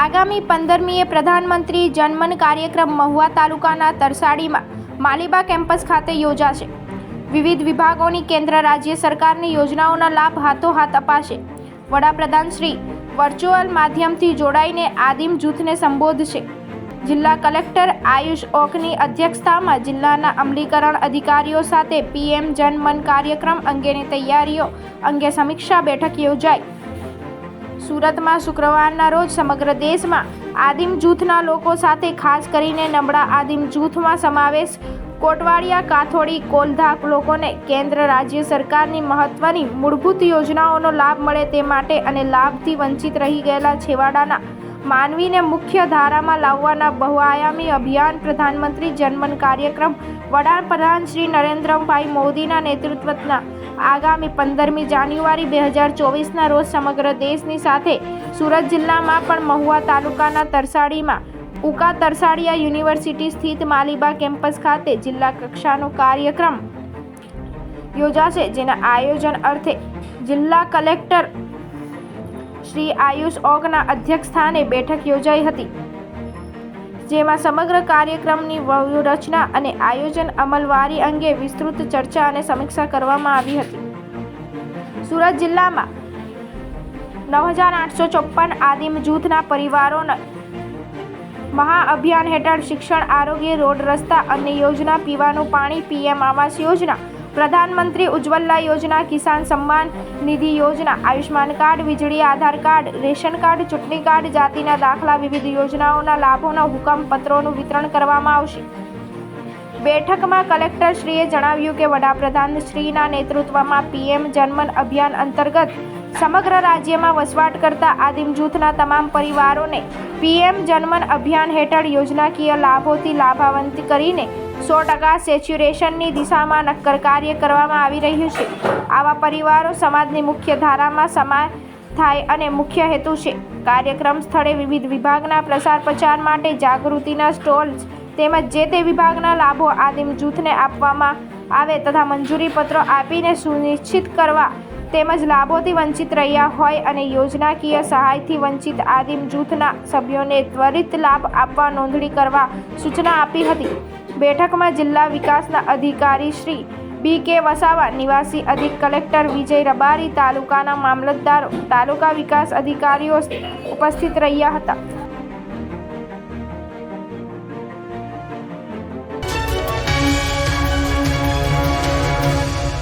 આગામી પંદરમીએ પ્રધાનમંત્રી જનમન કાર્યક્રમ મહુવા તાલુકાના તરસાડીમાં માલિબા કેમ્પસ ખાતે યોજાશે. વિવિધ વિભાગોની કેન્દ્ર રાજ્ય સરકારની યોજનાઓના લાભ હાથોહાથ અપાશે. વડાપ્રધાન શ્રી વર્ચ્યુઅલ માધ્યમથી જોડાઈને આદિમ જૂથને સંબોધશે. જિલ્લા કલેક્ટર આયુષ ઓકની અધ્યક્ષતામાં જિલ્લાના અમલીકરણ અધિકારીઓ સાથે પીએમ જનમન કાર્યક્રમ અંગેની તૈયારીઓ અંગે સમીક્ષા બેઠક યોજાઈ. સુરતમાં શુક્રવારના રોજ સમગ્ર દેશમાં આદિમ જૂથના લોકો સાથે ખાસ કરીને નબળા આદિમ જૂથમાં સમાવેશ. કોટવાડિયા, કાથોડી કોલધા લોકોને કેન્દ્ર રાજ્ય સરકારની મહત્વની મૂળભૂત યોજનાઓનો લાભ મળે તે માટે અને લાભથી વંચિત રહી ગયેલા છેવાડાના માનવીને મુખ્ય ધારામાં લાવવાના બહુઆયામી અભિયાન પ્રધાનમંત્રી જનમન કાર્યક્રમ વડાપ્રધાન શ્રી નરેન્દ્રભાઈ મોદીના નેતૃત્વના આગામી પંદરમી જાન્યુઆરી બે હજાર ચોવીસના રોજ સમગ્ર દેશની સાથે સુરત જિલ્લામાં પણ મહુવા તાલુકાના તરસાડીમાં, ઉકા તરસાડિયા યુનિવર્સિટી સ્થિત માલિબા કેમ્પસ ખાતે જિલ્લા કક્ષાનો કાર્યક્રમ યોજાશે, જેના આયોજન અર્થે જિલ્લા કલેક્ટર શ્રી આયુષ ઓગના અધ્યક્ષસ્થાને બેઠક યોજાઈ હતી, જેમાં સમગ્ર કાર્યક્રમની વ્યૂહરચના અને આયોજન અમલવારી અંગે વિસ્તૃત ચર્ચા અને સમીક્ષા કરવામાં આવી હતી. સુરત જિલ્લામાં નવ હજાર આઠસો ચોપ્પન આદિમ જૂથના પરિવારોને મહાઅભિયાન હેઠળ શિક્ષણ આરોગ્ય રોડ રસ્તા અન્ય યોજના, પીવાનું પાણી, પીએમ આવાસ યોજના પ્રધાનમંત્રી ઉજ્જવલા યોજના, કિસાન સન્માન નિધિ યોજના આયુષ્માન કાર્ડ, વીજળી આધાર કાર્ડ, રેશન કાર્ડ, ચૂંટણી કાર્ડ જાતિના દાખલા, વિવિધ યોજનાઓના લાભોના હુકમ પત્રોનું વિતરણ કરવામાં આવશે. બેઠકમાં કલેક્ટરશ્રીએ જણાવ્યું કે વડાપ્રધાન શ્રીના નેતૃત્વમાં પીએમ જનમન અભિયાન અંતર્ગત સમગ્ર રાજ્યમાં વસવાટ કરતા આદિમ જૂથના તમામ પરિવારોને પીએમ જનમન અભિયાન હેઠળ યોજનાકીય લાભોથી લાભાવંત કરીને સો ટકા સેચ્યુરેશનની દિશામાં નક્કર કાર્ય કરવામાં આવી રહ્યું છે. આવા પરિવારો સમાજની મુખ્ય ધારામાં સમાય થાય અને મુખ્ય હેતુ છે. કાર્યક્રમ સ્થળે વિવિધ વિભાગના પ્રસાર પ્રચાર માટે જાગૃતિના સ્ટોલ્સ તેમજ જે તે વિભાગના લાભો આદિમ જૂથને આપવામાં આવે તથા મંજૂરી પત્રો આપીને સુનિશ્ચિત કરવા તેમજ લાભોથી વંચિત રહ્યા હોય અને યોજનાકીય સહાયથી વંચિત આદિમ જૂથના સભ્યોને ત્વરિત લાભ આપવા નોંધણી કરવા સૂચના આપી હતી. બેઠકમાં જિલ્લા વિકાસના અધિકારી શ્રી બી કે વસાવા, નિવાસી અધિક કલેક્ટર વિજય રબારી, તાલુકાના મામલતદારો, તાલુકા વિકાસ અધિકારીઓ ઉપસ્થિત રહ્યા હતા.